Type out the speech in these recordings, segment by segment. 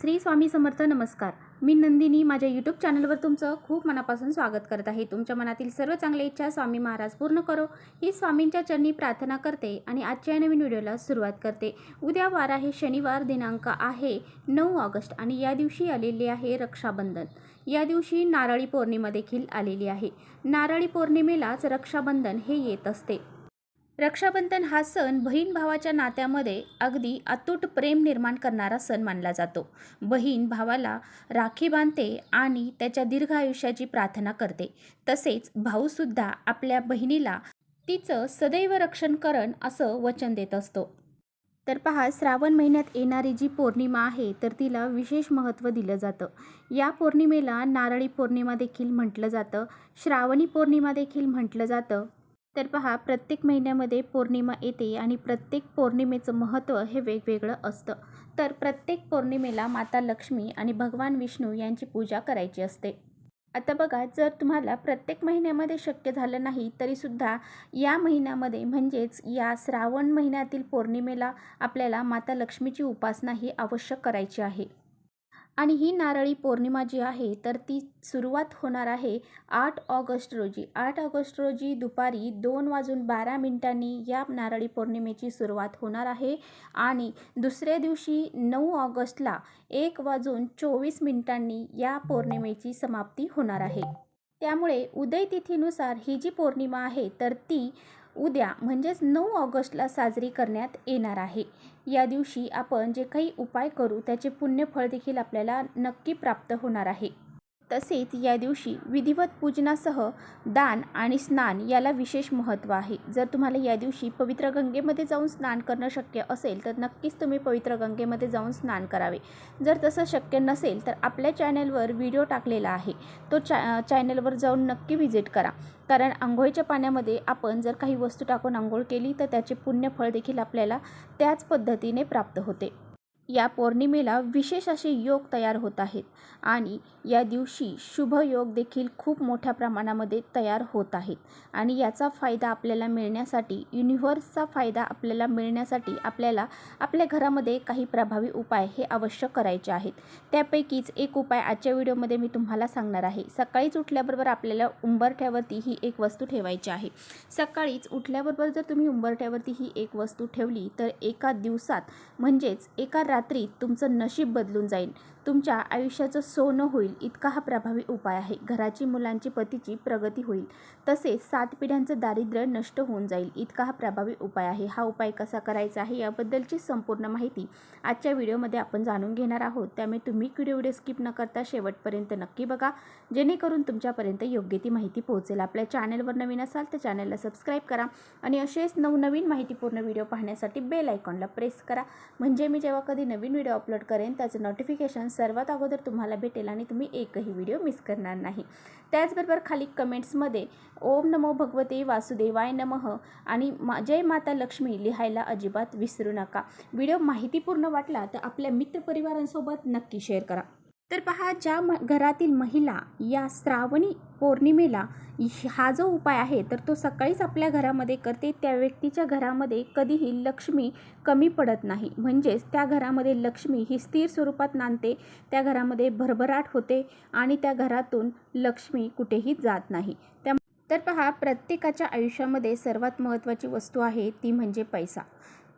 श्री स्वामी समर्थ नमस्कार. मी नंदिनी माझ्या यूट्यूब चॅनलवर तुमचं खूप मनापासून स्वागत करत आहे. तुमच्या मनातील सर्व चांगल्या इच्छा स्वामी महाराज पूर्ण करो. ही स्वामींच्या चरणी प्रार्थना करते आणि आजच्या नवीन व्हिडिओला सुरुवात करते. उद्या वार आहे शनिवार दिनांक आहे नऊ ऑगस्ट आणि या दिवशी आलेले आहे रक्षाबंधन. या दिवशी नारळी पौर्णिमा देखील आलेली आहे. नारळी पौर्णिमेलाच रक्षाबंधन हे येत असते. रक्षाबंधन हा सण बहीण भावाच्या नात्यामध्ये अगदी अतूट प्रेम निर्माण करणारा सण मानला जातो. बहीण भावाला राखी बांधते आणि त्याच्या दीर्घ आयुष्याची प्रार्थना करते. तसेच भाऊसुद्धा आपल्या बहिणीला तिचं सदैव रक्षण करण असं वचन देत असतो. तर पहा श्रावण महिन्यात येणारी जी पौर्णिमा आहे तर तिला विशेष महत्त्व दिलं जातं. या पौर्णिमेला नारळी पौर्णिमा देखील म्हटलं जातं. श्रावणी पौर्णिमा देखील म्हटलं जातं. तर पहा प्रत्येक महिन्यामध्ये पौर्णिमा येते आणि प्रत्येक पौर्णिमेचं महत्त्व हे वेगवेगळं असतं. तर प्रत्येक पौर्णिमेला माता लक्ष्मी आणि भगवान विष्णू यांची पूजा करायची असते. आता बघा जर तुम्हाला प्रत्येक महिन्यामध्ये शक्य झालं नाही तरीसुद्धा या महिन्यामध्ये म्हणजेच या श्रावण महिन्यातील पौर्णिमेला आपल्याला माता लक्ष्मीची उपासना ही आवश्यक करायची आहे. आणि ही नारळी पौर्णिमा जी आहे तर ती सुरुवात होणार आहे आठ ऑगस्ट रोजी. आठ ऑगस्ट रोजी दुपारी दोन वाजून बारा मिनिटांनी या नारळी पौर्णिमेची सुरुवात होणार आहे आणि दुसऱ्या दिवशी नऊ ऑगस्टला एक वाजून चोवीस मिनिटांनी या पौर्णिमेची समाप्ती होणार आहे. त्यामुळे उदय तिथीनुसार ही जी पौर्णिमा आहे तर ती उद्या म्हणजेच नऊ ऑगस्टला साजरी करण्यात येणार आहे. या दिवशी आपण जे काही उपाय करू त्याचे पुण्यफळ देखील आपल्याला नक्की प्राप्त होणार आहे. तसेच या दिवशी विधिवत पूजनासह दान आणि स्नान याला विशेष महत्त्व आहे. जर तुम्हाला या दिवशी पवित्र गंगेमध्ये जाऊन स्नान करणं शक्य असेल तर नक्कीच तुम्ही पवित्र गंगेमध्ये जाऊन स्नान करावे. जर तसं शक्य नसेल तर आपल्या चॅनलवर व्हिडिओ टाकलेला आहे. तो चॅ चॅनलवर जाऊन नक्की व्हिजिट करा. कारण आंघोळीच्या पाण्यामध्ये आपण जर काही वस्तू टाकून आंघोळ केली तर त्याचे पुण्यफळ देखील आपल्याला त्याच पद्धतीने प्राप्त होते. या पौर्णिमेला विशेष असे योग तयार होत आहेत आणि या दिवशी शुभ योग देखील खूप मोठ्या प्रमाणामध्ये तयार होत आहेत. आणि याचा फायदा आपल्याला मिळण्यासाठी युनिव्हर्सचा फायदा आपल्याला मिळण्यासाठी आपल्याला आपल्या घरामध्ये काही प्रभावी उपाय हे अवश्य करायचे आहेत. त्यापैकीच एक उपाय आजच्या व्हिडिओमध्ये मी तुम्हाला सांगणार आहे. सकाळीच उठल्याबरोबर आपल्याला उंबरठ्यावरती ही एक वस्तू ठेवायची आहे. सकाळीच उठल्याबरोबर जर तुम्ही उंबरठ्यावरती ही एक वस्तू ठेवली तर एका दिवसात म्हणजेच एका रात्री रात्री तुमचं नशीब बदलून जाईल. तुमच्या आयुष्याचं सोनं होईल इतका हा प्रभावी उपाय आहे. घराची मुलांची पतीची प्रगती होईल तसेच सात पिढ्यांचं दारिद्र्य नष्ट होऊन जाईल इतका हा प्रभावी उपाय आहे. हा उपाय कसा करायचा आहे याबद्दलची संपूर्ण माहिती आजच्या व्हिडिओमध्ये आपण जाणून घेणार आहोत. त्यामुळे तुम्ही व्हिडिओ व्हिडिओ स्किप न करता शेवटपर्यंत नक्की बघा जेणेकरून तुमच्यापर्यंत योग्य ती माहिती पोहोचेल. आपल्या चॅनलवर नवीन असाल तर चॅनलला सबस्क्राईब करा आणि असेच नवनवीन माहितीपूर्ण व्हिडिओ पाहण्यासाठी बेल आयकॉनला प्रेस करा. म्हणजे मी जेव्हा कधी नवीन व्हिडिओ अपलोड करेन त्याचं नोटिफिकेशन सर्वात अगोदर तुम्हाला भेटेल आणि तुम्ही एकही व्हिडिओ मिस करणार नाही. त्याचबरोबर खाली कमेंट्समध्ये ओम नमो भगवते वासुदेवाय नमः आणि मा जय माता लक्ष्मी लिहायला अजिबात विसरू नका. व्हिडिओ माहितीपूर्ण वाटला तर आपल्या मित्रपरिवारांसोबत नक्की शेअर करा. तर पहा ज्या म घरातील महिला या श्रावणी पौर्णिमेला हा जो उपाय आहे तर तो सकाळीच आपल्या घरामध्ये करते त्या व्यक्तीच्या घरामध्ये कधीही लक्ष्मी कमी पडत नाही. म्हणजेच त्या घरामध्ये लक्ष्मी ही स्थिर स्वरूपात नांदते त्या घरामध्ये भरभराट होते आणि त्या घरातून लक्ष्मी कुठेही जात नाही. त्या तर पहा प्रत्येकाच्या आयुष्यामध्ये सर्वात महत्त्वाची वस्तू आहे ती म्हणजे पैसा.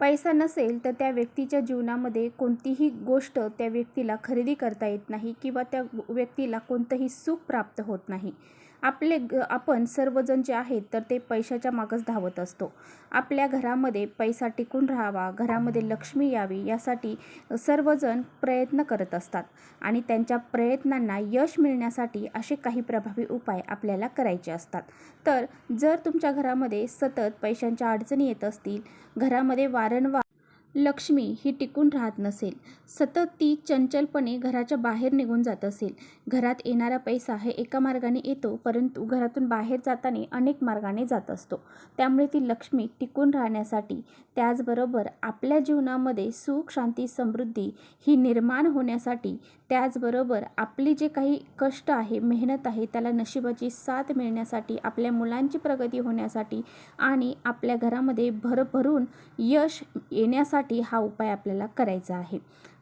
पैसा नसेल तर त्या व्यक्तीच्या जीवनामध्ये कोणतीही गोष्ट त्या व्यक्तीला खरेदी करता येत नाही किंवा त्या व्यक्तीला कोणतंही सुख प्राप्त होत नाही. आपले ग आपण सर्वजण जे आहेत तर ते पैशाच्या मागच धावत असतो. आपल्या घरामध्ये पैसा टिकून राहावा घरामध्ये लक्ष्मी यावी यासाठी सर्वजण प्रयत्न करत असतात. आणि त्यांच्या प्रयत्नांना यश मिळण्यासाठी असे काही प्रभावी उपाय आपल्याला करायचे असतात. तर जर तुमच्या घरामध्ये सतत पैशांच्या अडचणी येत असतील घरामध्ये वारंवार लक्ष्मी ही टिकून राहत नसेल. सतत ती चंचलपणे घराच्या बाहेर निघून जात असेल. घरात येणारा पैसा हे एका मार्गाने येतो परंतु घरातून बाहेर जाताना अनेक मार्गाने जात असतो. त्यामुळे ती लक्ष्मी टिकून राहण्यासाठी त्याचबरोबर आपल्या जीवनामध्ये सुख शांती समृद्धी ही निर्माण होण्यासाठी त्याचबरोबर आपले जे काही कष्ट आहे मेहनत आहे त्याला नशिबाची साथ मिळण्यासाठी आपल्या मुलांची प्रगती होण्यासाठी आणि आपल्या घरामध्ये भरभरून यश येण्यासाठी हा उपाय आपल्याला करायचा आहे.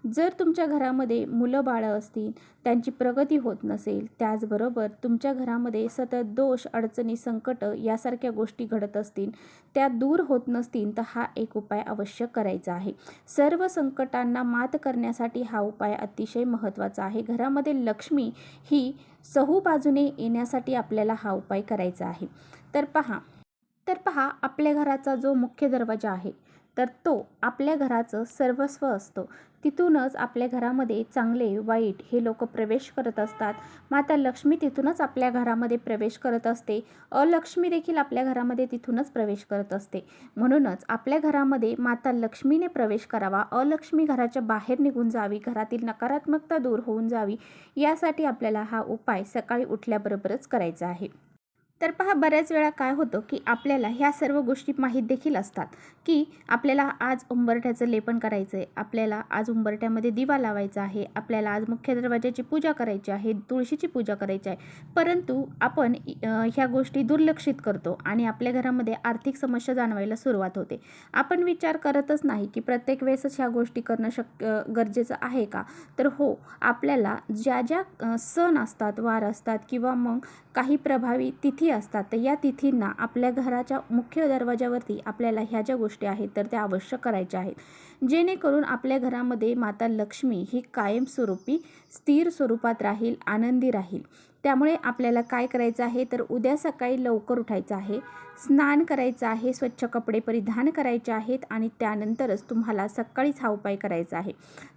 जर तुमच्या घरामध्ये मुलं बाळं असतील त्यांची प्रगती होत नसेल त्याचबरोबर तुमच्या घरामध्ये सतत दोष अडचणी संकट यासारख्या गोष्टी घडत असतील त्या दूर होत नसतील तर हा एक उपाय अवश्य करायचा आहे. सर्व संकटांना मात करण्यासाठी हा उपाय अतिशय महत्त्वाचा आहे. घरामध्ये लक्ष्मी ही सहू बाजूने येण्यासाठी आपल्याला हा उपाय करायचा आहे. तर पहा तर पहा आपल्या घराचा जो मुख्य दरवाजा आहे तर तो आपल्या घराचं सर्वस्व असतो. तिथूनच आपल्या घरामध्ये चांगले वाईट हे लोक प्रवेश करत असतात. माता लक्ष्मी तिथूनच आपल्या घरामध्ये प्रवेश करत असते. अलक्ष्मी देखील आपल्या घरामध्ये तिथूनच प्रवेश करत असते. म्हणूनच आपल्या घरामध्ये माता लक्ष्मीने प्रवेश करावा अलक्ष्मी घराच्या बाहेर निघून जावी घरातील नकारात्मकता दूर होऊन जावी यासाठी आपल्याला हा उपाय सकाळी उठल्याबरोबरच करायचा आहे. तर पहा बऱ्याच वेळा काय होतं की आपल्याला ह्या सर्व गोष्टी माहीत देखील असतात की आपल्याला आज उंबरठ्याचं लेपन करायचं आहे आपल्याला आज उंबरठ्यामध्ये दिवा लावायचा आहे आपल्याला आज मुख्य दरवाज्याची पूजा करायची आहे तुळशीची पूजा करायची आहे. परंतु आपण ह्या गोष्टी दुर्लक्षित करतो आणि आपल्या घरामध्ये आर्थिक समस्या जाणवायला सुरुवात होते. आपण विचार करतच नाही की प्रत्येक वेळेसच ह्या गोष्टी करणं शक्य गरजेचं आहे का? तर हो आपल्याला ज्या ज्या सण असतात वार असतात किंवा मग काही प्रभावी तिथी असतात तर या तिथींना आपल्या घराच्या मुख्य दरवाजावरती आपल्याला ह्या ज्या गोष्टी आहेत तर त्या अवश्य करायच्या आहेत. जेणेकरून आपल्या घरामध्ये माता लक्ष्मी ही कायमस्वरूपी स्थिर स्वरूपात राहील आनंदी राहील. त्यामुळे आपल्याला काय करायचं आहे तर उद्या सकाळी लवकर उठायचं आहे स्नान करायचं आहे स्वच्छ कपडे परिधान करायचे आहेत आणि त्यानंतरच तुम्हाला सकाळीच हा उपाय करायचा आहे.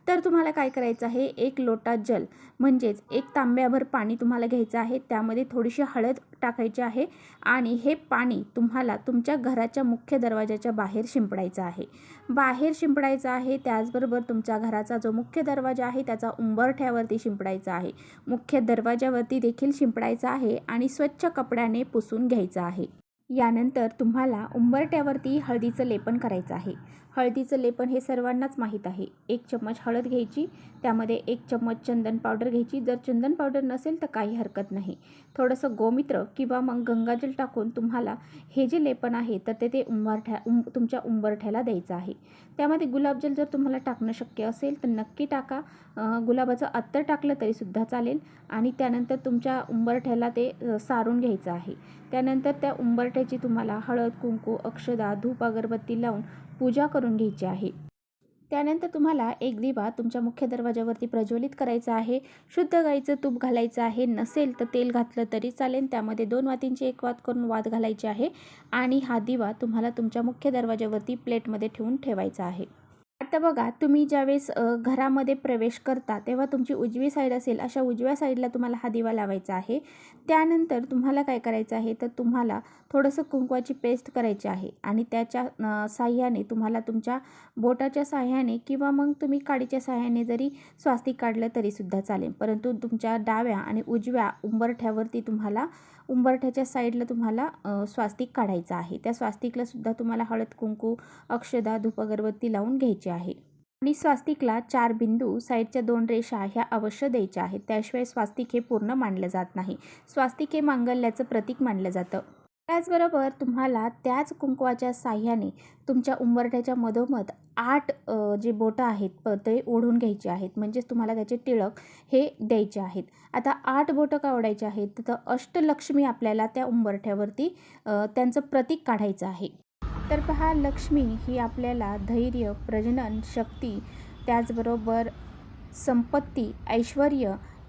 तर तुम्हाला काय करायचं आहे एक लोटा जल म्हणजेच एक तांब्याभर पाणी तुम्हाला घ्यायचं आहे त्यामध्ये थोडीशी हळद टाकायची आहे आणि हे पाणी तुम्हाला तुमच्या घराच्या मुख्य दरवाजाच्या बाहेर शिंपडायचं आहे. बाहेर शिंपडायचं आहे त्याचबरोबर तुमच्या घराचा जो मुख्य दरवाजा आहे त्याचा उंबरठ्यावरती शिंपडायचा आहे. मुख्य दरवाजावरती देखील शिंपडायचा आहे आणि स्वच्छ कपड्याने पुसून घ्यायचं आहे. यानंतर तुम्हाला उंबरट्यावरती हळदीचं लेपन करायचं आहे. हळदीचं लेपन हे सर्वांनाच माहीत आहे. एक चम्मच हळद घ्यायची त्यामध्ये एक चम्मच चंदन पावडर घ्यायची. जर चंदन पावडर नसेल तर काही हरकत नाही. थोडंसं गोमित्र किंवा मग गंगाजल टाकून तुम्हाला हे जे लेपन आहे तर ते ते उंबरठ्या उं तुमच्या उंबरठ्याला द्यायचं आहे. त्यामध्ये गुलाबजल जर तुम्हाला टाकणं शक्य असेल तर नक्की टाका. गुलाबाचं अत्तर टाकलं तरीसुद्धा चालेल आणि त्यानंतर तुमच्या उंबरठ्याला ते सारून घ्यायचं आहे. त्यानंतर त्या उंबरठ्याची तुम्हाला हळद कुंकू अक्षदा धूप अगरबत्ती लावून पूजा करून घ्यायची आहे. त्यानंतर तुम्हाला एक दिवा तुमच्या मुख्य दरवाजावरती प्रज्वलित करायचा आहे. शुद्ध गाईचं तूप घालायचं आहे. नसेल तर तेल घातलं तरी चालेल. त्यामध्ये दोन वातींची एक वात करून वात घालायची आहे. आणि हा दिवा तुम्हाला तुमच्या मुख्य दरवाजावरती प्लेटमध्ये ठेवून ठेवायचा आहे. आता बघा तुम्ही ज्यावेळेस घरामध्ये प्रवेश करता तेव्हा तुमची उजवी साईड असेल अशा उजव्या साईडला तुम्हाला हा दिवा लावायचा आहे. त्यानंतर तुम्हाला काय करायचं आहे? तर तुम्हाला थोडंसं कुंकवाची पेस्ट करायची आहे आणि त्याच्या साह्याने तुम्हाला तुमच्या बोटाच्या साह्याने किंवा मग तुम्ही काडीच्या साह्याने जरी स्वास्तिक काढलं तरीसुद्धा चालेल. परंतु तुमच्या डाव्या आणि उजव्या उंबरठ्यावरती तुम्हाला उंबरठ्याच्या साईडला तुम्हाला स्वास्तिक काढायचं आहे. त्या स्वास्तिकला सुद्धा तुम्हाला हळद कुंकू अक्षदा धूप अगरबत्ती लावून घ्यायची आहे. आणि स्वास्तिकला चार बिंदू साईडच्या दोन रेषा ह्या अवश्य द्यायच्या आहेत. त्याशिवाय स्वास्तिक हे पूर्ण मानलं जात नाही. स्वास्तिक हे मांगल्याचं प्रतीक मानलं जातं. त्याचबरोबर तुम्हाला त्याच कुंकवाच्या साह्याने तुमच्या उंबरठ्याच्या मधोमध आठ जे बोटं आहेत प ते ओढून घ्यायचे आहेत. म्हणजेच तुम्हाला त्याचे टिळक हे द्यायचे आहेत. आता आठ बोटं का ओढायचे आहेत? तर अष्टलक्ष्मी आपल्याला त्या उंबरठ्यावरती त्यांचं प्रतीक काढायचं आहे. तर पहा लक्ष्मी ही आपल्याला धैर्य प्रजनन शक्ती त्याचबरोबर संपत्ती ऐश्वर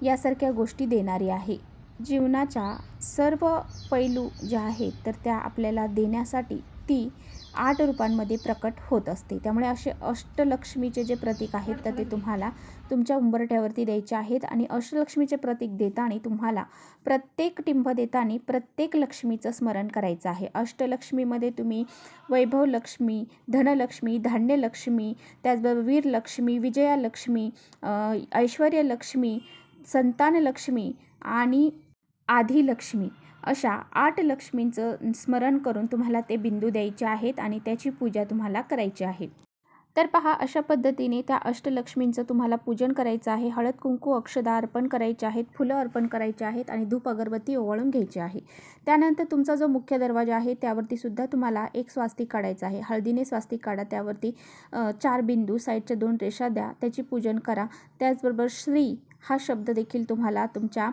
यासारख्या गोष्टी देणारी आहे. जीवनाच्या सर्व पैलू ज्या आहेत तर त्या आपल्याला देण्यासाठी ती आठ रूपांमध्ये प्रकट होत असते. त्यामुळे असे अष्टलक्ष्मीचे जे प्रतीक आहेत तर ते तुम्हाला तुमच्या उंबरठ्यावरती द्यायचे आहेत आणि अष्टलक्ष्मीचे प्रतीक देताना तुम्हाला प्रत्येक टिंब देताना प्रत्येक लक्ष्मीचं स्मरण करायचं आहे. अष्टलक्ष्मीमध्ये तुम्ही वैभवलक्ष्मी धनलक्ष्मी धान्यलक्ष्मी त्याचबरोबर वीरलक्ष्मी विजयालक्ष्मी ऐश्वर्यलक्ष्मी संतानलक्ष्मी आणि आधिलक्ष्मी अशा आठ लक्ष्मींचं स्मरण करून तुम्हाला ते बिंदू द्यायचे आहेत आणि त्याची पूजा तुम्हाला करायची आहे. तर पहा अशा पद्धतीने त्या अष्टलक्ष्मींचं तुम्हाला पूजन करायचं आहे. हळद कुंकू अक्षदा अर्पण करायचे आहेत फुलं अर्पण करायचे आहेत आणि धूप अगरबत्ती ओवाळून घ्यायची आहे. त्यानंतर तुमचा जो मुख्य दरवाजा आहे त्यावरती सुद्धा तुम्हाला एक स्वास्तिक काढायचं आहे. हळदीने स्वास्तिक काढा त्यावरती चार बिंदू साईडच्या दोन रेषा द्या त्याची पूजन करा. त्याचबरोबर श्री हा शब्द देखील तुम्हाला तुमच्या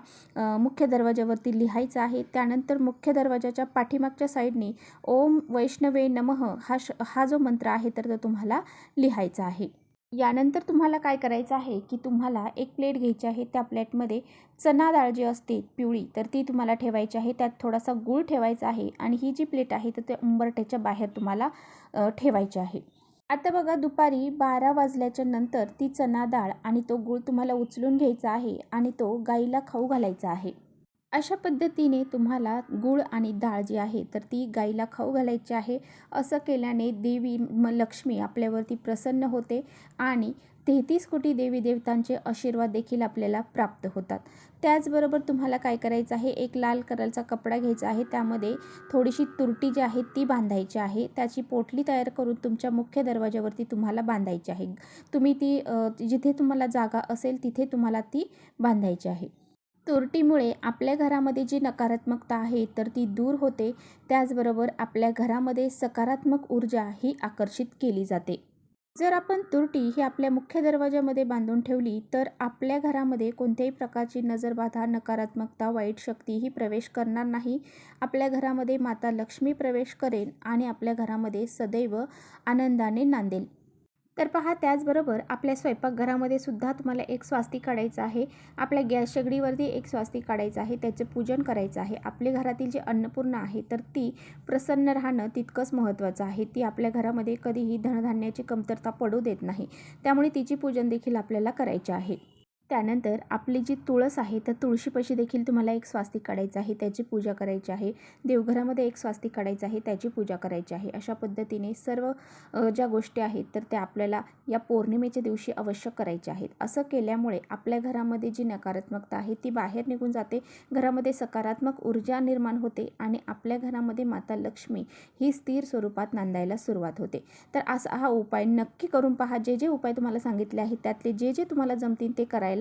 मुख्य दरवाजावरती लिहायचा आहे. त्यानंतर मुख्य दरवाजाच्या पाठीमागच्या साईडने ओम वैष्णवे नमः हा श हा जो मंत्र आहे तर तो तुम्हाला लिहायचा आहे. यानंतर तुम्हाला काय करायचं आहे की तुम्हाला एक प्लेट घ्यायची आहे. त्या प्लेटमध्ये चना डाळ जी असते पिवळी तर ती तुम्हाला ठेवायची आहे. त्यात थोडासा गूळ ठेवायचा आहे आणि ही जी प्लेट आहे तर त्या उंबरट्याच्या बाहेर तुम्हाला ठेवायची आहे. आता बघा दुपारी बारा वाजल्याच्या नंतर ती चना डाळ आणि तो गूळ तुम्हाला उचलून घ्यायचा आहे आणि तो गाईला खाऊ घालायचा आहे. अशा पद्धतीने तुम्हाला गूळ आणि डाळ जी आहे तर ती गाईला खाऊ घालायची आहे. असं केल्याने देवी म लक्ष्मी आपल्यावरती प्रसन्न होते आणि तेहतीस कोटी देवी देवतांचे आशीर्वाद देखील आपल्याला प्राप्त होतात. त्याचबरोबर तुम्हाला काय करायचं आहे? एक लाल कलरचा कपडा घ्यायचा आहे. त्यामध्ये थोडीशी तुरटी जी आहे ती बांधायची आहे. त्याची पोटली तयार करून तुमच्या मुख्य दरवाजावरती तुम्हाला बांधायची आहे. तुम्ही ती जिथे तुम्हाला जागा असेल तिथे तुम्हाला ती बांधायची आहे. तुरटीमुळे आपल्या घरामध्ये जी नकारात्मकता आहे तर ती दूर होते. त्याचबरोबर आपल्या घरामध्ये सकारात्मक ऊर्जा ही आकर्षित केली जाते. जर आपण तुरटी ही आपल्या मुख्य दरवाजामध्ये बांधून ठेवली तर आपल्या घरामध्ये कोणत्याही प्रकारची नजरबाधा नकारात्मकता वाईट शक्ती ही प्रवेश करणार नाही. आपल्या घरामध्ये माता लक्ष्मी प्रवेश करेल आणि आपल्या घरामध्ये सदैव आनंदाने नांदेल. तर पहा त्याचबरोबर आपल्या स्वयंपाकघरामध्ये सुद्धा तुम्हाला एक स्वास्ती काढायचं आहे. आपल्या गॅस शेगडीवरती एक स्वास्ती काढायचं आहे. त्याचे पूजन करायचं आहे. आपल्या घरातील जी अन्नपूर्ण आहे तर ती प्रसन्न राहणं तितकंच महत्त्वाचं आहे. ती आपल्या घरामध्ये कधीही धनधान्याची कमतरता पडू देत नाही. त्यामुळे तिची पूजन देखील आपल्याला करायचे आहे. त्यानंतर आपली जी तुळस आहे तर तुळशीपाशी देखील तुम्हाला एक स्वास्तिक काढायचं आहे त्याची पूजा करायची आहे. देवघरामध्ये एक स्वास्तिक काढायचं आहे त्याची पूजा करायची आहे. अशा पद्धतीने सर्व ज्या गोष्टी आहेत तर त्या आपल्याला या पौर्णिमेच्या दिवशी अवश्य करायच्या आहेत. असं केल्यामुळे आपल्या घरामध्ये जी नकारात्मकता आहे ती बाहेर निघून जाते. घरामध्ये सकारात्मक ऊर्जा निर्माण होते आणि आपल्या घरामध्ये माता लक्ष्मी ही स्थिर स्वरूपात नांदायला सुरुवात होते. तर असा हा उपाय नक्की करून पहा. जे जे उपाय तुम्हाला सांगितले आहेत त्यातले जे जे तुम्हाला जमतील ते करायला